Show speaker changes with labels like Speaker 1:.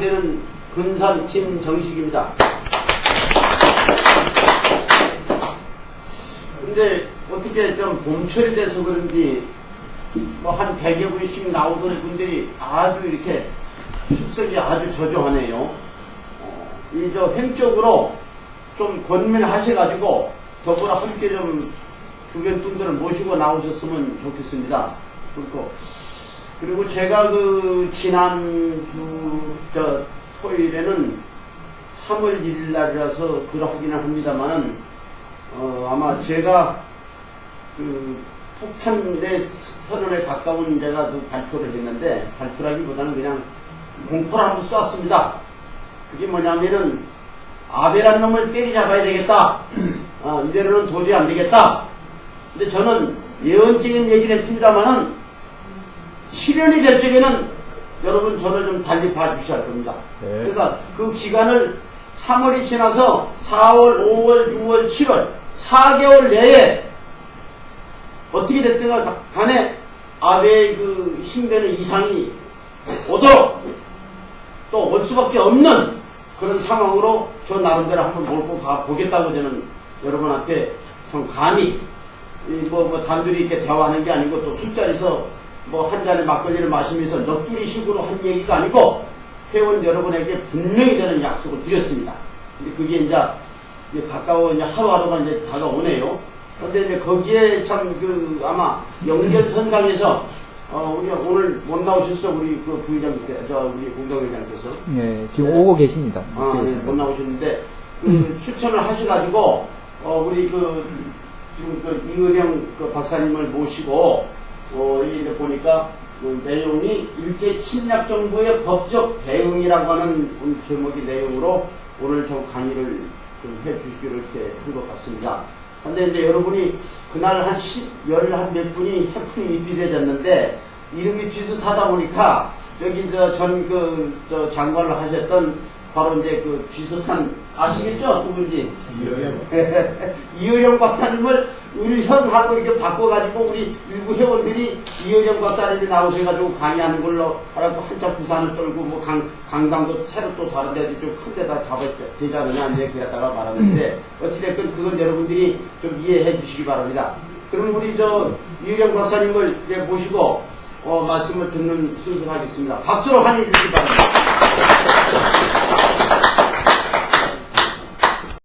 Speaker 1: 되는 근산 김정식입니다. 근데 어떻게 좀 봄철이 돼서 그런지 뭐 한 100여 분씩 나오던 분들이 아주 이렇게 출석이 아주 저조하네요. 어, 이저 횡적으로 좀 권면하셔가지고 더불어 함께 좀 주변 분들을 모시고 나오셨으면 좋겠습니다. 그리고 그리고 제가 그 지난주 저 토요일에는 3월 1일 날이라서 그러하기는 합니다만은 어, 아마 제가 그 폭탄 내 선언에 가까운 제가 그 발표를 했는데 발표라기보다는 그냥 공포를 한번 쐈습니다. 그게 뭐냐면은 아베란 놈을 때리잡아야 되겠다. 어, 이대로는 도저히 안 되겠다. 근데 저는 예언적인 얘기를 했습니다만은 실현이 될 적에는 여러분 저를 좀 달리 봐주셔야 됩니다.
Speaker 2: 네.
Speaker 1: 그래서 그 기간을 3월이 지나서 4월, 5월, 6월, 7월 4개월 내에 어떻게 됐든 간에 아베의 그 힘되는 이상이 오도록 또 올 수밖에 없는 그런 상황으로 저 나름대로 한번 몰고 가 보겠다고 저는 여러분한테 참 감히 이 뭐, 뭐 단둘이 이렇게 대화하는 게 아니고 또 술자리에서 뭐 한 잔의 막걸리를 마시면서 넋두리식으로 한 얘기가 아니고 회원 여러분에게 분명히 저는 약속을 드렸습니다. 근데 그게 이제 가까워 이제 하루하루가 이제 다가오네요. 근데 이제 거기에 참 그 아마 연결선상에서 어 우리 오늘 못 나오셨어 우리 그 부의장님께 저 우리 공동회장께서
Speaker 2: 네, 지금 오고 계십니다.
Speaker 1: 아, 네, 못 나오셨는데 그 추천을 하셔가지고 어, 우리 그 지금 그 이은영 그 박사님을 모시고 어, 이제 보니까 그 내용이 일제 침략 정부의 법적 대응이라고 하는 오늘 제목의 내용으로 오늘 좀 강의를 좀 해주시기로 이렇게 한 것 같습니다. 근데 이제 여러분이 그날 한 10, 열한몇 분이 해풍이 입비되졌는데 이름이 비슷하다 보니까 여기 저전그저 장관을 하셨던 바로 이제 그 비슷한 아시겠죠? 누군지 이효령. 박사님을 우리 형하고 이렇게 바꿔가지고 우리 일부 회원들이 이효령 박사님이 나오셔가지고 강의하는 걸로 하라고 한참 부산을 떨고 뭐 강, 강당도 새로 또 다른 데도 좀 큰 데다 않느냐 이제 그랬다가 말하는데 어찌됐든 그건 여러분들이 좀 이해해 주시기 바랍니다. 그럼 우리 저 이효령 박사님을 이제 모시고 어, 말씀을 듣는 순서를 하겠습니다. 박수로 환영해 주시기 바랍니다.